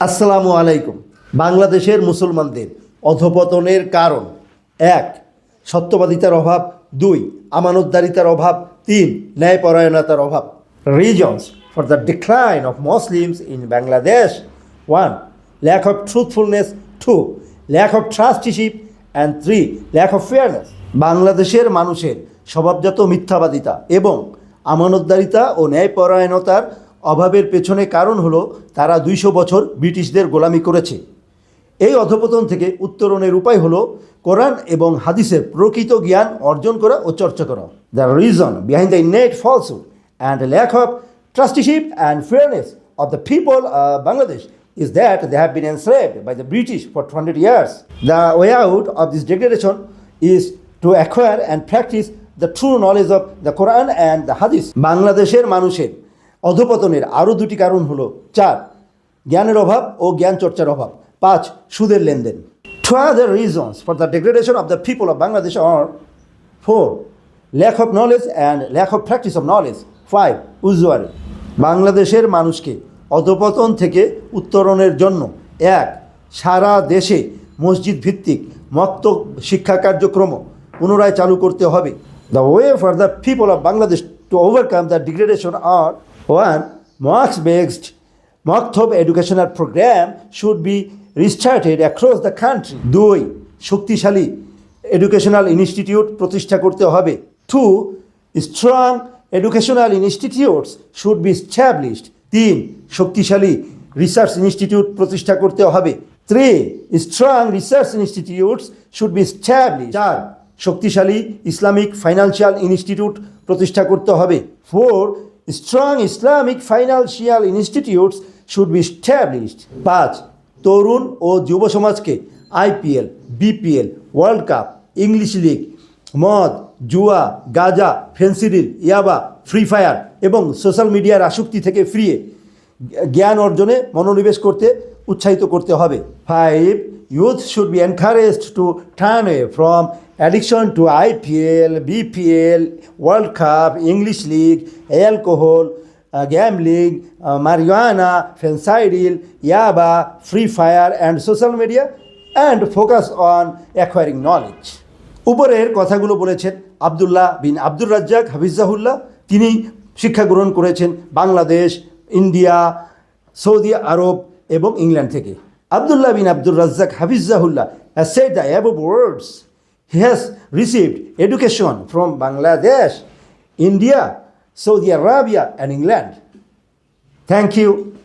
আসসালামু আলাইকুম। বাংলাদেশের মুসলমানদের অধপতনের কারণ এক, সত্যবাদিতার অভাব। দুই, আমানতদারিতার অভাব। তিন, ন্যায়পরায়ণতার অভাব। Reasons for the decline of Muslims in Bangladesh one lack of truthfulness two lack of trusteeship and three lack of fairness বাংলাদেশের মানুষের স্বভাবজাত মিথ্যাবাদিতা এবং আমানতদারিতা ও ন্যায়পরায়ণতার অভাবের পেছনে কারণ হলো তারা দুইশো বছর ব্রিটিশদের গোলামি করেছে এই অধপতন থেকে উত্তরণের উপায় হলো কোরআন এবং হাদিসের প্রকৃত জ্ঞান অর্জন করা ও চর্চা করা the reason behind the net falsehood and lack of trusteeship and fairness of the people Bangladesh is that they have been enslaved by the British for 200 years. The way out of this degradation is to acquire and practice the true knowledge of the Quran and the Hadith. বাংলাদেশের মানুষের অধপতনের আরও দুটি কারণ হলো, চার, জ্ঞানের অভাব ও জ্ঞান চর্চার অভাব। পাঁচ, সুদের লেনদেন। Two other reasons for the degradation of the people of Bangladesh are four lack of knowledge and lack of practice of knowledge five usury বাংলাদেশের মানুষকে অধপতন থেকে উত্তরণের জন্য এক, সারা দেশে মসজিদ ভিত্তিক মক্ত শিক্ষা কার্যক্রম পুনরায় চালু করতে হবে। The way for the people of Bangladesh to overcome the degradation are one marks based maktab educational program should be restarted across the country দুই শক্তিশালী এডুকেশনাল ইনস্টিটিউট প্রতিষ্ঠা করতে হবে। Two strong educational institutes should be established তিন শক্তিশালী research institute প্রতিষ্ঠা করতে হবে। Three strong research institutes should be establish চার শক্তিশালী ইসলামিক ফাইন্যান্সিয়াল ইনস্টিটিউট প্রতিষ্ঠা করতে হবে। Four strong Islamic financial institutes should be established পাঁচ, তরুণ ও যুব সমাজকে IPL, BPL, world cup, English league, মদ, জুয়া, গাজা ফেন্সিডিল ইয়াবা, ফ্রি ফায়ার এবং সোশ্যাল মিডিয়ার আসক্তি থেকে ফিরিয়ে জ্ঞান অর্জনে মনোনিবেশ করতে উৎসাহিত করতে হবে। Five youth should be encouraged to turn a from addiction to IPL BPL world cup English league alcohol gambling marijuana Phensedyl yaba Free Fire and social media and focus on acquiring knowledge উপরের কথাগুলো বলেছেন আবদুল্লাহ বিন আব্দুর রাজ্জাক হাফিজাহুল্লাহ। তিনি শিক্ষা গ্রহণ করেছেন Bangladesh India Saudi আরব এবং England থেকে আবদুল্লাহ বিন Abdur Razzak হাফিজাহুল্লাহ has said the above words. He has received education from Bangladesh, India, Saudi Arabia, and England. Thank you.